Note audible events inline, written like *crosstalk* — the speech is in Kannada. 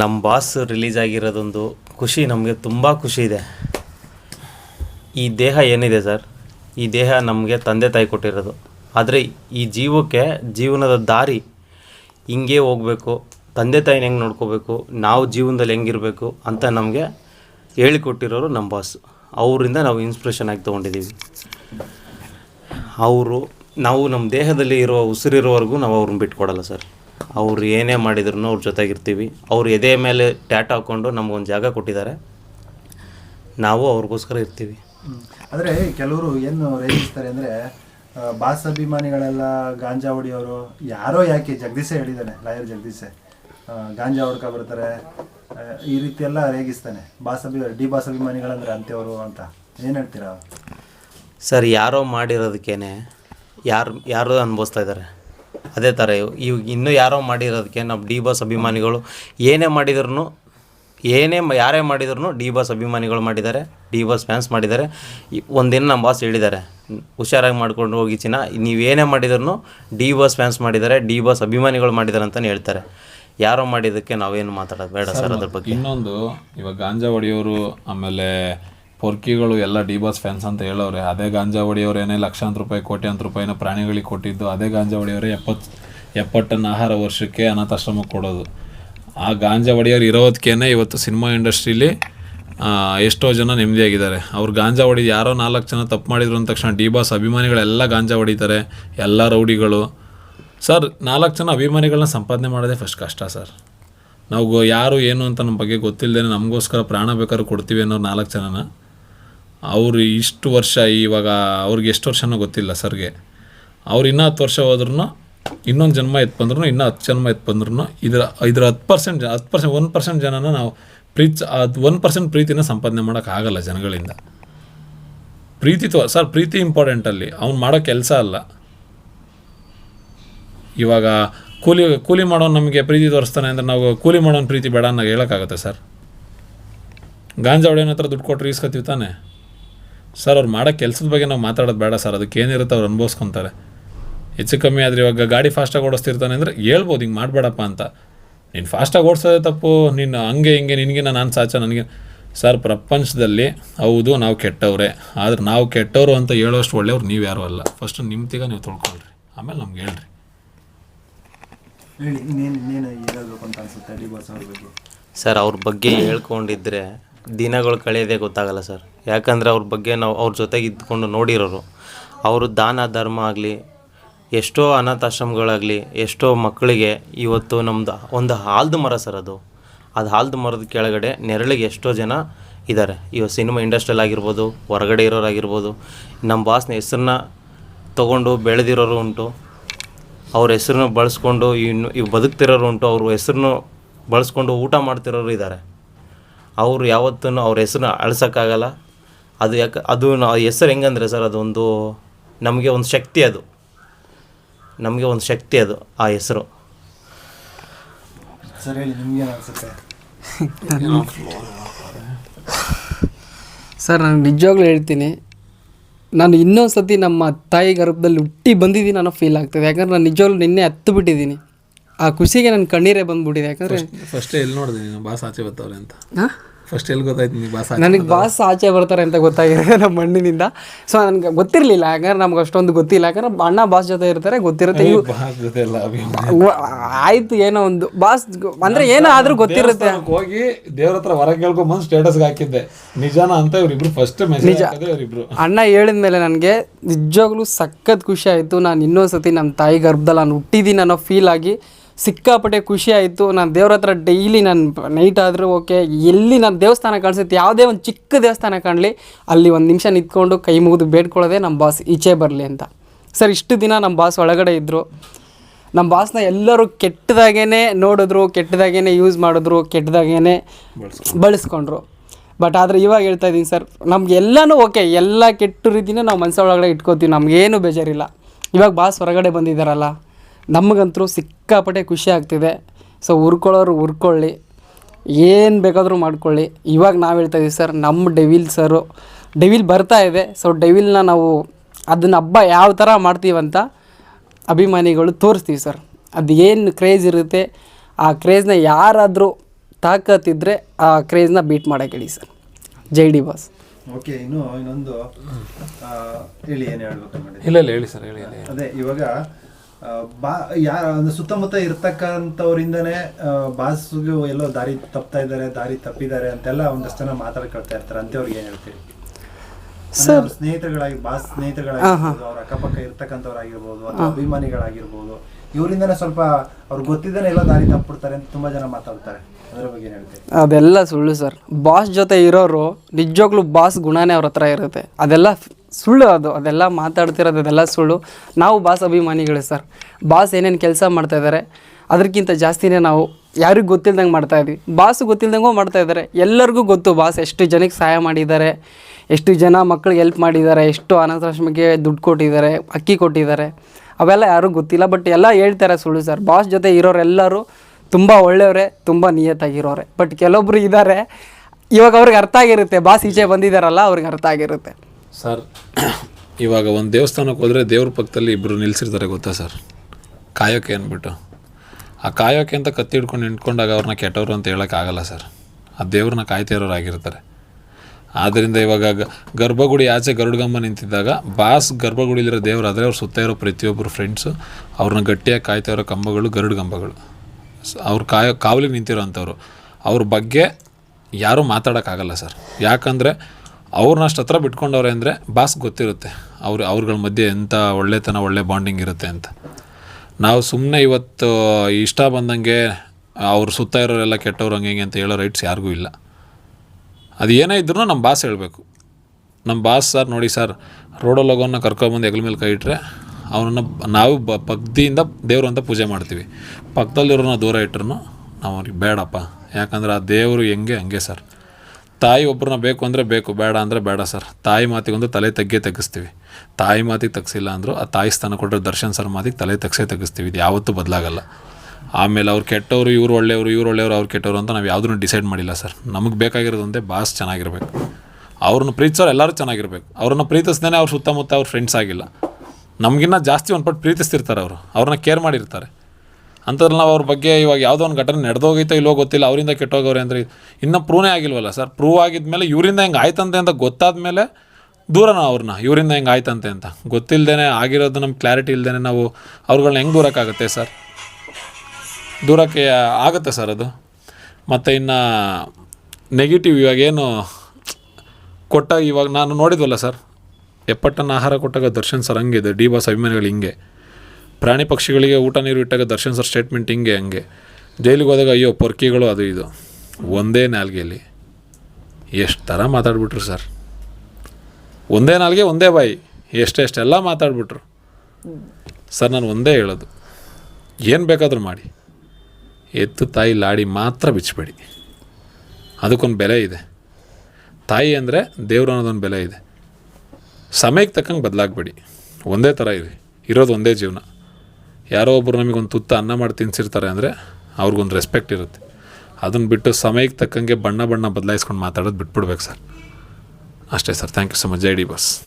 ನಮ್ಮ ಬಾಸ್ ರಿಲೀಸ್ ಆಗಿರೋದೊಂದು ಖುಷಿ, ನಮಗೆ ತುಂಬ ಖುಷಿ ಇದೆ. ಈ ದೇಹ ಏನಿದೆ ಸರ್ ಈ ದೇಹ ನಮಗೆ ತಂದೆ ತಾಯಿ ಕೊಟ್ಟಿರೋದು. ಆದರೆ ಈ ಜೀವಕ್ಕೆ, ಜೀವನದ ದಾರಿ ಹಿಂಗೆ ಹೋಗಬೇಕು, ತಂದೆ ತಾಯಿನ ಹೆಂಗೆ ನೋಡ್ಕೋಬೇಕು, ನಾವು ಜೀವನದಲ್ಲಿ ಹೆಂಗಿರಬೇಕು ಅಂತ ನಮಗೆ ಹೇಳಿಕೊಟ್ಟಿರೋರು ನಮ್ಮ ಬಾಸ್ ಅವರಿಂದ ನಾವು ಇನ್ಸ್ಪಿರೇಷನ್ ಆಗಿ ತೊಗೊಂಡಿದ್ದೀವಿ ಅವರು, ನಾವು ನಮ್ಮ ದೇಹದಲ್ಲಿ ಇರೋ ಉಸಿರಿರೋವರೆಗೂ ನಾವು ಅವ್ರನ್ನ ಬಿಟ್ಕೊಡಲ್ಲ ಸರ್ ಅವ್ರು ಏನೇ ಮಾಡಿದ್ರು ಅವ್ರ ಜೊತೆಗಿರ್ತೀವಿ. ಅವ್ರು ಎದೆ ಮೇಲೆ ಟ್ಯಾಟ್ ಹಾಕ್ಕೊಂಡು ನಮಗೊಂದು ಜಾಗ ಕೊಟ್ಟಿದ್ದಾರೆ. ನಾವು ಅವ್ರಿಗೋಸ್ಕರ ಇರ್ತೀವಿ. ಆದರೆ ಕೆಲವರು ಏನು ರೇಗಿಸ್ತಾರೆ ಅಂದರೆ ಬಾಸ್ ಅಭಿಮಾನಿಗಳೆಲ್ಲ ಗಾಂಜಾ ಹೊಡಿಯೋರು ಯಾರೋ ಯಾಕೆ ಜಗದೀಶೇ ಹೇಳಿದ್ದಾನೆ ಲಾಯರ್ ಜಗದೀಶೆ. ಗಾಂಜಾ ಹೊಡ್ಕೊ ಬರ್ತಾರೆ. ಈ ರೀತಿ ಎಲ್ಲ ರೇಗಿಸ್ತಾನೆ. ಬಾಸ್ ಅಭಿ ಡಿ ಬಾಸ್ ಅಭಿಮಾನಿಗಳಂದ್ರೆ ಅಂತ್ಯವರು ಅಂತ. ಏನು ಹೇಳ್ತೀರಾ? ಸರ್ ಯಾರೋ ಮಾಡಿರೋದಕ್ಕೇನೆ ಯಾರು ಯಾರು ಅನುಭವಿಸ್ತಾ ಇದ್ದಾರೆ. ಅದೇ ಥರ ಇವ್- ಇವ್ ಇನ್ನೂ ಯಾರೋ ಮಾಡಿರೋದಕ್ಕೆ ನಮ್ಮ ಡಿ ಬಾಸ್ ಅಭಿಮಾನಿಗಳು ಏನೇ ಮಾಡಿದ್ರು ಏನೇ ಯಾರೇ ಮಾಡಿದ್ರು ಡಿ ಬಾಸ್ ಅಭಿಮಾನಿಗಳು ಮಾಡಿದ್ದಾರೆ ಡಿ ಬಾಸ್ ಫ್ಯಾನ್ಸ್ ಮಾಡಿದ್ದಾರೆ. ಒಂದಿನ ನಮ್ಮ ಬಾಸ್ ಹೇಳಿದ್ದಾರೆ ಹುಷಾರಾಗಿ ಮಾಡ್ಕೊಂಡು ಹೋಗಿ ಚಿನ್ನ ನೀವೇನೇ ಮಾಡಿದ್ರು ಡಿ ಬಾಸ್ ಫ್ಯಾನ್ಸ್ ಮಾಡಿದ್ದಾರೆ ಡಿ ಬಾಸ್ ಅಭಿಮಾನಿಗಳು ಮಾಡಿದ್ದಾರೆ ಅಂತಲೇ ಹೇಳ್ತಾರೆ. ಯಾರೋ ಮಾಡಿದ್ದಕ್ಕೆ ನಾವೇನು ಮಾತಾಡೋದು ಬೇಡ ಸರ್ ಅದ್ರ ಬಗ್ಗೆ. ಇನ್ನೊಂದು ಇವಾಗ ಗಾಂಜಾ ಒಡೆಯೋರು ಆಮೇಲೆ ಪೊರ್ಕಿಗಳು ಎಲ್ಲ ಡಿ ಬಾಸ್ ಫ್ಯಾನ್ಸ್ ಅಂತ ಹೇಳೋರೆ ಅದೇ ಗಾಂಜಾ ಹೊಡಿಯೋರೇನೆ ಲಕ್ಷಾಂತರ ರೂಪಾಯಿ, ಕೋಟ್ಯಾಂತರ ರೂಪಾಯಿನ ಪ್ರಾಣಿಗಳಿಗೆ ಕೊಟ್ಟಿದ್ದು, ಅದೇ ಗಾಂಜಾ ಒಡೆಯವರೇ ಎಪ್ಪತ್ತು ಎಪ್ಪತ್ತು ಟನ್ ಆಹಾರ ವರ್ಷಕ್ಕೆ ಅನಾಥಾಶ್ರಮಕ್ಕೆ ಕೊಡೋದು. ಆ ಗಾಂಜಾ ಹೊಡಿಯೋರು ಇರೋದಕ್ಕೇನೆ ಇವತ್ತು ಸಿನಿಮಾ ಇಂಡಸ್ಟ್ರೀಲಿ ಎಷ್ಟೋ ಜನ ನೆಮ್ಮದಿಯಾಗಿದ್ದಾರೆ. ಅವ್ರು ಗಾಂಜಾ ಹೊಡಿ ಯಾರೋ ನಾಲ್ಕು ಜನ ತಪ್ಪು ಮಾಡಿದ್ರು ಅಂದ ತಕ್ಷಣ ಡಿ ಬಾಸ್ ಅಭಿಮಾನಿಗಳೆಲ್ಲ ಗಾಂಜಾ ಹೊಡಿತಾರೆ ಎಲ್ಲ ರೌಡಿಗಳು. ಸರ್, ನಾಲ್ಕು ಜನ ಅಭಿಮಾನಿಗಳನ್ನ ಸಂಪಾದನೆ ಮಾಡೋದೇ ಫಸ್ಟ್ ಕಷ್ಟ ಸರ್. ನಾವು ಯಾರು, ಏನು ಅಂತ ನಮ್ಮ ಬಗ್ಗೆ ಗೊತ್ತಿಲ್ಲದೆ ನಮಗೋಸ್ಕರ ಪ್ರಾಣ ಬೇಕಾದ್ರೂ ಕೊಡ್ತೀವಿ ಅನ್ನೋ ನಾಲ್ಕು ಜನನ. ಅವರು ಇಷ್ಟು ವರ್ಷ ಇವಾಗ, ಅವ್ರಿಗೆ ಎಷ್ಟು ವರ್ಷನೋ ಗೊತ್ತಿಲ್ಲ ಸರ್ಗೆ. ಅವ್ರು ಇನ್ನೂ ಹತ್ತು ವರ್ಷ ಹೋದ್ರೂ ಇನ್ನೊಂದು ಜನ್ಮ ಎತ್ತು ಬಂದ್ರು ಇನ್ನೂ ಹತ್ತು ಜನ್ಮ ಎತ್ತು ಬಂದ್ರೂ ಇದ್ರ, ಇದರ ಹತ್ತು ಪರ್ಸೆಂಟ್ ಹತ್ತು ಪರ್ಸೆಂಟ್ ಒನ್ ಪರ್ಸೆಂಟ್ ಜನನ ನಾವು ಪ್ರೀತಿ, ಅದು ಒನ್ ಪರ್ಸೆಂಟ್ ಪ್ರೀತಿನ ಸಂಪಾದನೆ ಮಾಡೋಕ್ಕಾಗಲ್ಲ ಜನಗಳಿಂದ. ಪ್ರೀತಿ ತೋ, ಸರ್ ಪ್ರೀತಿ ಇಂಪಾರ್ಟೆಂಟ್ ಅಲ್ಲಿ, ಅವ್ನು ಮಾಡೋ ಕೆಲಸ ಅಲ್ಲ. ಇವಾಗ ಕೂಲಿ ಕೂಲಿ ಮಾಡೋನು ನಮಗೆ ಪ್ರೀತಿ ತೋರಿಸ್ತಾನೆ ಅಂದರೆ ನಾವು ಕೂಲಿ ಮಾಡೋನು ಪ್ರೀತಿ ಬೇಡ ಅನ್ನೋ ಹೇಳೋಕ್ಕಾಗತ್ತೆ ಸರ್? ಗಾಂಜಾ ಹೊಡೆಯೋನ ಹತ್ರ ದುಡ್ಡು ಕೊಟ್ಟರೆ ಇಸ್ಕೊತೀವಿ ತಾನೆ? ಸರ್ ಅವ್ರು ಮಾಡೋ ಕೆಲಸದ ಬಗ್ಗೆ ನಾವು ಮಾತಾಡೋದು ಬೇಡ ಸರ್. ಅದಕ್ಕೆ ಏನಿರುತ್ತೆ ಅವ್ರು ಅನುಭವಿಸ್ಕೊತಾರೆ. ಹೆಚ್ಚು ಕಮ್ಮಿ ಆದರೆ ಇವಾಗ ಗಾಡಿ ಫಾಸ್ಟಾಗಿ ಓಡಿಸ್ತಿರ್ತಾನೆ ಅಂದರೆ ಹೇಳ್ಬೋದು ಹಿಂಗೆ ಮಾಡಬೇಡಪ್ಪ ಅಂತ. ನೀನು ಫಾಸ್ಟಾಗಿ ಓಡಿಸೋದೇ ತಪ್ಪು. ನೀನು ಹಂಗೆ ಹಿಂಗೆ ನಿನಗೆ ನಾನು ಸಾಚ ನನಗೆ. ಸರ್ ಪ್ರಪಂಚದಲ್ಲಿ ಹೌದು ನಾವು ಕೆಟ್ಟವ್ರೆ. ಆದ್ರೆ ನಾವು ಕೆಟ್ಟವರು ಅಂತ ಹೇಳೋಷ್ಟು ಒಳ್ಳೆಯವ್ರು ನೀವು ಯಾರು ಅಲ್ಲ. ಫಸ್ಟ್ ನಿಮ್ತಿಗ ನೀವು ತೊಳ್ಕೊಳ್ರಿ. ಆಮೇಲೆ ನಮ್ಗೆ ಹೇಳ್ರಿ. ಹೇಳಿ ಇನ್ನೇನು ಇನ್ನೇನು ಹೇಳಬೇಕು ಅಂತ ಅನ್ಸುತ್ತೆ ಡಿ ಬಾಸ್ ಬಗ್ಗೆ? ಸರ್ ಅವ್ರ ಬಗ್ಗೆ ಹೇಳ್ಕೊಂಡಿದ್ರೆ ದಿನಗಳು ಕಳೆಯೋದೇ ಗೊತ್ತಾಗಲ್ಲ ಸರ್. ಯಾಕಂದರೆ ಅವ್ರ ಬಗ್ಗೆ ನಾವು ಅವ್ರ ಜೊತೆಗೆ ಇದ್ಕೊಂಡು ನೋಡಿರೋರು. ಅವರು ದಾನ ಧರ್ಮ ಆಗಲಿ, ಎಷ್ಟೋ ಅನಾಥಾಶ್ರಮಗಳಾಗಲಿ, ಎಷ್ಟೋ ಮಕ್ಕಳಿಗೆ ಇವತ್ತು ನಮ್ಮದು ಒಂದು ಹಾಲ್ದು ಮರ ಸರ್ ಅದು. ಅದು ಹಾಲ್ದು ಮರದ ಕೆಳಗಡೆ ನೆರಳಿಗೆ ಎಷ್ಟೋ ಜನ ಇದ್ದಾರೆ ಇವತ್ತು ಸಿನಿಮಾ ಇಂಡಸ್ಟ್ರಿಯಲ್ ಆಗಿರ್ಬೋದು, ಹೊರಗಡೆ ಇರೋರಾಗಿರ್ಬೋದು ನಮ್ಮ ಬಾಸ್ನ ಹೆಸ್ರನ್ನ ತೊಗೊಂಡು ಬೆಳೆದಿರೋರು ಉಂಟು. ಅವ್ರ ಹೆಸರನ್ನ ಬಳಸ್ಕೊಂಡು ಇನ್ನು ಇವು ಬದುಕ್ತಿರೋರು ಉಂಟು. ಅವ್ರ ಹೆಸರನ್ನು ಬಳಸ್ಕೊಂಡು ಊಟ ಮಾಡ್ತಿರೋರು ಇದ್ದಾರೆ ಅವರು ಯಾವತ್ತೂ ಅವ್ರ ಹೆಸರನ್ನ ಅಳ್ಸೋಕ್ಕಾಗಲ್ಲ. ಅದು ಯಾಕೆ ಅದು ನಾವು ಹೆಸರು ಹೆಂಗಂದ್ರೆ ಸರ್ ಅದೊಂದು ನಮಗೆ ಒಂದು ಶಕ್ತಿ ಅದು. ನಮಗೆ ಒಂದು ಶಕ್ತಿ ಅದು ಆ ಹೆಸರು. ಸರ್ ಹೇಳಿ ನಿಮ್ಗೇನು ಅನ್ಸುತ್ತೆ? *laughs* ಸರ್ ನಾನು ನಿಜವಾಗ್ಲೂ ಹೇಳ್ತೀನಿ ನಾನು ಇನ್ನೊಂದು ಸತಿ ನಮ್ಮ ತಾಯಿ ಗರ್ಭದಲ್ಲಿ ಹುಟ್ಟಿ ಬಂದಿದ್ದೀನಿ ಅನ್ನೋ ಫೀಲ್ ಆಗ್ತದೆ. ಯಾಕಂದ್ರೆ ನಾನು ನಿಜವಾಗ್ಲೂ ನಿನ್ನೆ ಹತ್ತು ಬಿಟ್ಟಿದ್ದೀನಿ ಆ ಖುಷಿಗೆ ನನ್ನ ಕಣ್ಣೀರೇ ಬಂದ್ಬಿಟ್ಟಿದೆ ಯಾಕಂದರೆ ಫಸ್ಟ್ ಎಲ್ಲಿ ನೋಡಿದೆ ನೀನು ಬಾಸ್ ಆಚೆ ಬರ್ತಾವ್ರೆ ಅಂತ? ಫಸ್ಟ್ ಎಲ್ಲಿ ಗೊತ್ತಾಯ್ತು ನೀವು ಬಾಸ್ ನನಗೆ ಬಾಸ್ ಆಚೆ ಬರ್ತಾರೆ ಅಂತ ಗೊತ್ತಾಗಿದೆ *laughs* ನಮ್ಮ ಮಣ್ಣಿನಿಂದ ಸೊ ನನಗೆ ಗೊತ್ತಿರಲಿಲ್ಲ ಯಾಕಂದ್ರೆ ನಮ್ಗೆ ಅಷ್ಟೊಂದು ಗೊತ್ತಿಲ್ಲ. ಯಾಕಂದ್ರೆ ಅಣ್ಣ ಬಾಸ್ ಜೊತೆ ಇರ್ತಾರೆ ಗೊತ್ತಿರುತ್ತೆ. ಇವ್ ಆಯ್ತು ಏನೋ ಒಂದು ಬಾಸ್ ಅಂದ್ರೆ ಏನೋ ಆದ್ರೂ ಗೊತ್ತಿರುತ್ತೆ. ಹೋಗಿ ದೇವ್ರ ಹತ್ರ ಹೊರಗೆ ಕೇಳ್ಕೊಂಬಂದು ಸ್ಟೇಟಸ್ ಹಾಕಿದ್ದೆ. ನಿಜಾನ ಅಂತ ಇವ್ರಿಬ್ರು ಫಸ್ಟ್ ಮೆಸೇಜ್ ಇವರಿಬ್ರು. ಅಣ್ಣ ಹೇಳಿದ ಮೇಲೆ ನನಗೆ ನಿಜವಾಗ್ಲೂ ಸಖತ್ ಖುಷಿ ಆಯಿತು. ನಾನು ಇನ್ನೊಂದ್ಸತಿ ನಮ್ಮ ತಾಯಿ ಗರ್ಭದಲ್ಲಿ ನಾನು ಹುಟ್ಟಿದ್ದೀನಿ ಅನ್ನೋ ಫೀಲ್ ಆಗಿ ಸಿಕ್ಕಾಪಟ್ಟೆ ಖುಷಿ ಆಯಿತು ನಾನು ದೇವ್ರ ಹತ್ರ ಡೈಲಿ ನಾನು ನೈಟ್ ಆದರೂ ಓಕೆ ಎಲ್ಲಿ ನಾನು ದೇವಸ್ಥಾನ ಕಾಣಿಸುತ್ತೆ ಯಾವುದೇ ಒಂದು ಚಿಕ್ಕ ದೇವಸ್ಥಾನ ಕಾಣಲಿ ಅಲ್ಲಿ ಒಂದು ನಿಮಿಷ ನಿಂತ್ಕೊಂಡು ಕೈ ಮುಗಿದು ಬೇಡ್ಕೊಳ್ಳೋದೇ ನಮ್ಮ ಬಾಸ್ ಈಚೆ ಬರಲಿ ಅಂತ. ಸರ್ ಇಷ್ಟು ದಿನ ನಮ್ಮ ಬಾಸ್ ಒಳಗಡೆ ಇದ್ದರು ನಮ್ಮ ಬಾಸ್ನ ಎಲ್ಲರೂ ಕೆಟ್ಟದಾಗೇ ನೋಡಿದ್ರು ಕೆಟ್ಟದಾಗೇ ಯೂಸ್ ಮಾಡಿದ್ರು ಕೆಟ್ಟದಾಗೇ ಬಳಸ್ಕೊಂಡ್ರು. ಬಟ್ ಆದರೆ ಇವಾಗ ಹೇಳ್ತಾ ಇದ್ದೀನಿ ಸರ್ ನಮ್ಗೆ ಎಲ್ಲನೂ ಓಕೆ ಎಲ್ಲ ಕೆಟ್ಟ ರೀತಿಯೂ ನಾವು ಮನಸ್ಸೊಳಗಡೆ ಇಟ್ಕೋತೀವಿ ನಮಗೇನು ಬೇಜಾರಿಲ್ಲ. ಇವಾಗ ಬಾಸ್ ಹೊರಗಡೆ ಬಂದಿದ್ದಾರಲ್ಲ ನಮಗಂತರೂ ಸಿಕ್ಕಾಪಟ್ಟೆ ಖುಷಿ ಆಗ್ತಿದೆ. ಸೊ ಹುರ್ಕೊಳ್ಳೋರು ಹುರ್ಕೊಳ್ಳಿ ಏನು ಬೇಕಾದರೂ ಮಾಡ್ಕೊಳ್ಳಿ. ಇವಾಗ ನಾವು ಹೇಳ್ತಾ ಇದ್ದೀವಿ ಸರ್ ನಮ್ಮ ಡೆವಿಲ್ ಸರು ಡೆವಿಲ್ ಬರ್ತಾ ಇದೆ. ಸೊ ಡೆವಿಲ್ನ ನಾವು ಅದನ್ನ ಹಬ್ಬ ಯಾವ ಥರ ಮಾಡ್ತೀವಂತ ಅಭಿಮಾನಿಗಳು ತೋರಿಸ್ತೀವಿ ಸರ್. ಅದು ಏನು ಕ್ರೇಜ್ ಇರುತ್ತೆ ಆ ಕ್ರೇಜ್ನ ಯಾರಾದರೂ ತಾಕತ್ತಿದ್ರೆ ಆ ಕ್ರೇಜ್ನ ಬೀಟ್ ಮಾಡೋಕೆ ಹೇಳಿ ಸರ್. ಜೈ ಡಿ ಬಾಸ್. ಓಕೆ ಇನ್ನು ಇನ್ನೊಂದು ಆ, ಹೇಳಿ ಏನು ಹೇಳ್ಬೇಕು ಇಲ್ಲ ಇಲ್ಲ ಹೇಳಿ ಸರ್ ಹೇಳಿ. ಅದೇ ಇವಾಗ ಬಾ ಯಾ ಅಂದ್ರೆ ಸುತ್ತಮುತ್ತ ಇರ್ತಕ್ಕಂಥವ್ರಿಂದನೇ ಬಾಸ್ಗೂ ಎಲ್ಲೋ ದಾರಿ ತಪ್ತಾ ಇದ್ದಾರೆ ದಾರಿ ತಪ್ಪಿದ್ದಾರೆ ಅಂತೆಲ್ಲ ಒಂದಷ್ಟು ಜನ ಮಾತಾಡ್ಕೊಳ್ತಾ ಇರ್ತಾರೆ. ಅಂತವ್ರಿಗೆ ಏನು ಹೇಳ್ತೀವಿ ಸರ್ ಸ್ನೇಹಿತರುಗಳಾಗಿ ಬಾಸ್ ಸ್ನೇಹಿತರುಗಳಾಗಿರ್ಬೋದು ಅವ್ರ ಅಕ್ಕಪಕ್ಕ ಇರ್ತಕ್ಕಂಥವ್ರಾಗಿರ್ಬೋದು ಅಥವಾ ಅಭಿಮಾನಿಗಳಾಗಿರ್ಬೋದು ಇವರಿಂದನೇ ಸ್ವಲ್ಪ ಅವ್ರಿಗೆ ಗೊತ್ತಿದ್ದಾನೆ ಎಲ್ಲ ದಾರಿ ತಪ್ಪಿಡ್ತಾರೆ ಅಂತ ತುಂಬಾ ಜನ ಮಾತಾಡ್ತಾರೆ. ಅದರ ಬಗ್ಗೆ ಏನು ಹೇಳ್ತೀವಿ ಅದೆಲ್ಲ ಸುಳ್ಳು ಸರ್. ಬಾಸ್ ಜೊತೆ ಇರೋರು ನಿಜವಾಗ್ಲೂ ಬಾಸ್ ಗುಣನೇ ಅವ್ರ ಹತ್ರ ಇರುತ್ತೆ. ಅದೆಲ್ಲ ಸುಳ್ಳು ಅದು, ಅದೆಲ್ಲ ಮಾತಾಡ್ತಿರೋದು, ಅದೆಲ್ಲ ಸುಳ್ಳು. ನಾವು ಬಾಸ್ ಅಭಿಮಾನಿಗಳು ಸರ್. ಬಾಸ್ ಏನೇನು ಕೆಲಸ ಮಾಡ್ತಾ ಇದ್ದಾರೆ ಅದಕ್ಕಿಂತ ಜಾಸ್ತಿನೇ ನಾವು ಯಾರಿಗೂ ಗೊತ್ತಿಲ್ದಂಗೆ ಮಾಡ್ತಾ ಇದ್ವಿ. ಬಾಸ್ ಗೊತ್ತಿಲ್ದಂಗೂ ಮಾಡ್ತಾ ಇದ್ದಾರೆ ಎಲ್ಲರಿಗೂ ಗೊತ್ತು ಬಾಸ್ ಎಷ್ಟು ಜನಕ್ಕೆ ಸಹಾಯ ಮಾಡಿದ್ದಾರೆ, ಎಷ್ಟು ಜನ ಮಕ್ಳಿಗೆ ಹೆಲ್ಪ್ ಮಾಡಿದ್ದಾರೆ, ಎಷ್ಟು ಅನಾಥಾಶ್ರಮಕ್ಕೆ ದುಡ್ಡು ಕೊಟ್ಟಿದ್ದಾರೆ, ಅಕ್ಕಿ ಕೊಟ್ಟಿದ್ದಾರೆ. ಅವೆಲ್ಲ ಯಾರೂ ಗೊತ್ತಿಲ್ಲ ಬಟ್ ಎಲ್ಲ ಹೇಳ್ತಾರೆ ಸುಳ್ಳು ಸರ್. ಬಾಸ್ ಜೊತೆ ಇರೋರೆಲ್ಲರೂ ತುಂಬ ಒಳ್ಳೆಯವರೇ, ತುಂಬ ನಿಯತ್ತಾಗಿರೋರೆ. ಬಟ್ ಕೆಲವೊಬ್ಬರು ಇದ್ದಾರೆ ಇವಾಗ ಅವ್ರಿಗೆ ಅರ್ಥ ಆಗಿರುತ್ತೆ. ಬಾಸ್ ಈಚೆ ಬಂದಿದ್ದಾರಲ್ಲ ಅವ್ರಿಗೆ ಅರ್ಥ ಆಗಿರುತ್ತೆ. ಸರ್, ಇವಾಗ ಒಂದು ದೇವಸ್ಥಾನಕ್ಕೆ ಹೋದರೆ ದೇವ್ರ ಪಕ್ಕದಲ್ಲಿ ಇಬ್ಬರು ನಿಲ್ಸಿರ್ತಾರೆ ಗೊತ್ತಾ ಸರ್? ಕಾಯೋಕೆ ಅಂದ್ಬಿಟ್ಟು. ಆ ಕಾಯೋಕೆ ಅಂತ ಕತ್ತಿ ಹಿಡ್ಕೊಂಡು ನಿಂತ್ಕೊಂಡಾಗ ಅವ್ರನ್ನ ಕೆಟ್ಟವರು ಅಂತ ಹೇಳೋಕ್ಕಾಗಲ್ಲ ಸರ್. ಆ ದೇವ್ರನ್ನ ಕಾಯ್ತಾ ಇರೋರಾಗಿರ್ತಾರೆ ಆದ್ದರಿಂದ ಇವಾಗ ಗರ್ಭಗುಡಿ ಆಚೆ ಗರುಡ್ಗಮ್ಮ ನಿಂತಿದ್ದಾಗ ಬಾಸ್ ಗರ್ಭಗುಡಿಲಿರೋ ದೇವರಾದರೆ ಅವ್ರು ಸುತ್ತ ಇರೋ ಪ್ರತಿಯೊಬ್ಬರು ಫ್ರೆಂಡ್ಸು ಅವ್ರನ್ನ ಗಟ್ಟಿಯಾಗಿ ಕಾಯ್ತಾ ಇರೋ ಕಂಬಗಳು ಗರುಡ್ ಕಂಬಗಳು ಸ್- ಅವ್ರು ಕಾಯೋ, ಕಾವಲಿಗೆ ನಿಂತಿರೋ ಅಂಥವ್ರು ಅವ್ರ ಬಗ್ಗೆ ಯಾರೂ ಮಾತಾಡೋಕ್ಕಾಗಲ್ಲ ಸರ್. ಯಾಕಂದರೆ ಅವ್ರನ್ನ ಅಷ್ಟು ಹತ್ರ ಬಿಟ್ಕೊಂಡವ್ರೆ ಅಂದರೆ ಬಾಸ್ ಗೊತ್ತಿರುತ್ತೆ. ಅವ್ರು, ಅವ್ರಗಳ ಮಧ್ಯೆ ಎಂಥ ಒಳ್ಳೆತನ, ಒಳ್ಳೆ ಬಾಂಡಿಂಗ್ ಇರುತ್ತೆ ಅಂತ. ನಾವು ಸುಮ್ಮನೆ ಇವತ್ತು ಇಷ್ಟ ಬಂದಂಗೆ ಅವ್ರು ಸುತ್ತ ಇರೋರೆಲ್ಲ ಕೆಟ್ಟವ್ರು ಹಂಗೆ ಹಿಂಗೆ ಅಂತ ಹೇಳೋ ರೈಟ್ಸ್ ಯಾರಿಗೂ ಇಲ್ಲ. ಅದು ಏನೇ ಇದ್ರೂ ನಮ್ಮ ಬಾಸ್ ಹೇಳಬೇಕು. ನಮ್ಮ ಬಾಸ್ ಸರ್ ನೋಡಿ ಸರ್ ರೋಡಲ್ಲಿ ಹೋಗೋನ್ನ ಕರ್ಕೊಬಂದು ಹೆಗಲ ಮೇಲೆ ಕೈ ಇಟ್ಟರೆ ಅವನನ್ನು ನಾವು ಬ ಭಕ್ತಿಯಿಂದ ದೇವರು ಅಂತ ಪೂಜೆ ಮಾಡ್ತೀವಿ. ಪಕ್ಕದಲ್ಲಿರೋನ ದೂರ ಇಟ್ಟರು ನಾವು ಅವ್ರಿಗೆ ಬೇಡಪ್ಪ. ಯಾಕಂದ್ರೆ ಆ ದೇವರು ಹೆಂಗೆ, ಹಂಗೆ ಸರ್. ತಾಯಿ ಒಬ್ಬರನ್ನ ಬೇಕು ಅಂದರೆ ಬೇಕು, ಬೇಡ ಅಂದರೆ ಬೇಡ ಸರ್. ತಾಯಿ ಮಾತಿಗೊಂದು ತಲೆ ತಗ್ಗೆ ತೆಗೆಸ್ತೀವಿ ತಾಯಿ ಮಾತಿಗೆ ತಗ್ಸಿಲ್ಲ ಅಂದರೂ ಆ ತಾಯಿ ಸ್ಥಾನ ಕೊಟ್ಟರೆ ದರ್ಶನ್ ಸರ್ ಮಾತಿಗೆ ತಲೆ ತಗ್ಸೇ ತೆಗಿಸ್ತೀವಿ ಇದು ಯಾವತ್ತೂ ಬದಲಾಗಲ್ಲ. ಆಮೇಲೆ ಅವ್ರು ಕೆಟ್ಟವರು, ಇವ್ರು ಒಳ್ಳೆಯವರು ಇವ್ರು ಒಳ್ಳೆಯವರು, ಅವ್ರು ಕೆಟ್ಟವರು ಅಂತ ನಾವು ಯಾವುದನ್ನು ಡಿಸೈಡ್ ಮಾಡಿಲ್ಲ ಸರ್. ನಮಗೆ ಬೇಕಾಗಿರೋದಂತೆ ಬಾಸ್ ಚೆನ್ನಾಗಿರ್ಬೇಕು. ಅವ್ರನ್ನ ಪ್ರೀತಿಸೋರು ಎಲ್ಲರೂ ಚೆನ್ನಾಗಿರ್ಬೇಕು. ಅವ್ರನ್ನ ಪ್ರೀತಿಸ್ದೇ ಅವ್ರ ಸುತ್ತಮುತ್ತ ಅವ್ರ ಫ್ರೆಂಡ್ಸ್ ಆಗಿಲ್ಲ. ನಮಗಿನ್ನ ಜಾಸ್ತಿ ಒಂದು ಪಟ್ಟು ಪ್ರೀತಿಸ್ತಿರ್ತಾರೆ ಅವರು. ಅವ್ರನ್ನ ಕೇರ್ ಮಾಡಿರ್ತಾರೆ. ಅಂಥದ್ರಲ್ಲಿ ನಾವು ಅವ್ರ ಬಗ್ಗೆ ಇವಾಗ ಯಾವುದೋ ಒಂದು ಘಟನೆ ನಡೆದೋಗೈತೋ ಇಲ್ಲೋ ಗೊತ್ತಿಲ್ಲ, ಅವರಿಂದ ಕೆಟ್ಟೋಗವ್ರೆ ಅಂದರೆ ಇನ್ನೂ ಪ್ರೂವೇ ಆಗಿಲ್ವಲ್ಲ ಸರ್ ಪ್ರೂವ್ ಆಗಿದ್ಮೇಲೆ ಇವರಿಂದ ಹೆಂಗೆ ಆಯ್ತಂತೆ ಅಂತ ಗೊತ್ತಾದ ಮೇಲೆ ದೂರ ನಾವು ಅವ್ರನ್ನ, ಇವರಿಂದ ಹೆಂಗೆ ಆಯ್ತಂತೆ ಅಂತ. ಗೊತ್ತಿಲ್ಲದೇ ಆಗಿರೋದು ನಮ್ಗೆ ಕ್ಲಾರಿಟಿ ಇಲ್ಲದೇ ನಾವು ಅವ್ರುಗಳನ್ನ ಹೆಂಗೆ ದೂರಕ್ಕಾಗುತ್ತೆ ಸರ್ ದೂರಕ್ಕೆ ಆಗುತ್ತೆ ಸರ್ ಅದು. ಮತ್ತು ಇನ್ನು ನೆಗೆಟಿವ್ ಇವಾಗ ಏನು ಕೊಟ್ಟಾಗ ಇವಾಗ ನಾನು ನೋಡಿದ್ವಲ್ಲ ಸರ್ ಎಪ್ಪಟ್ಟನ್ನು ಆಹಾರ ಕೊಟ್ಟಾಗ ದರ್ಶನ್ ಸರ್ ಹಂಗಿದೆ ಡಿ ಬಾಸ್ ಅಭಿಮಾನಿಗಳು ಹಿಂಗೆ. ಪ್ರಾಣಿ ಪಕ್ಷಿಗಳಿಗೆ ಊಟ ನೀರು ಇಟ್ಟಾಗ ದರ್ಶನ್ ಸರ್ ಸ್ಟೇಟ್ಮೆಂಟ್ ಹಿಂಗೆ, ಹಂಗೆ. ಜೈಲಿಗೆ ಹೋದಾಗ ಅಯ್ಯೋ, ಪೊರ್ಕಿಗಳು ಅದು ಇದು. ಒಂದೇ ನಾಲ್ಗೆಯಲ್ಲಿ. ಎಷ್ಟು ಥರ ಮಾತಾಡ್ಬಿಟ್ರು ಸರ್. ಒಂದೇ ನಾಲ್ಗೆ, ಒಂದೇ ಬಾಯಿ. ಎಷ್ಟೆಷ್ಟೆಲ್ಲ ಮಾತಾಡ್ಬಿಟ್ರು. ಸರ್, ನಾನು ಒಂದೇ ಹೇಳೋದು. ಏನು ಬೇಕಾದರೂ ಮಾಡಿ. ಎತ್ತು, ತಾಯಿ, ಲಾಡಿ ಮಾತ್ರ ಬಿಚ್ಚಬೇಡಿ ಅದಕ್ಕೊಂದು ಬೆಲೆ ಇದೆ. ತಾಯಿ ಅಂದರೆ ದೇವ್ರು ಅನ್ನೋದೊಂದು ಬೆಲೆ ಇದೆ. ಸಮಯಕ್ಕೆ ತಕ್ಕಂಗೆ ಬದಲಾಗಬೇಡಿ. ಒಂದೇ ಥರ ಇರಿ. ಇರೋದು ಒಂದೇ ಜೀವನ. ಯಾರೋ ಒಬ್ಬರು ನಮಗೊಂದು ತುತ್ತ ಅನ್ನ ಮಾಡಿ ತಿನ್ಸಿರ್ತಾರೆ ಅಂದರೆ ಅವ್ರಿಗೊಂದು ರೆಸ್ಪೆಕ್ಟ್ ಇರುತ್ತೆ. ಅದನ್ನು ಬಿಟ್ಟು ಸಮಯಕ್ಕೆ ತಕ್ಕಂಗೆ ಬಣ್ಣ ಬಣ್ಣ ಬದಲಾಯಿಸ್ಕೊಂಡು ಮಾತಾಡೋದು ಬಿಟ್ಬಿಡ್ಬೇಕು ಸರ್. ಅಷ್ಟೇ sir. Thank you so much Jai D boss.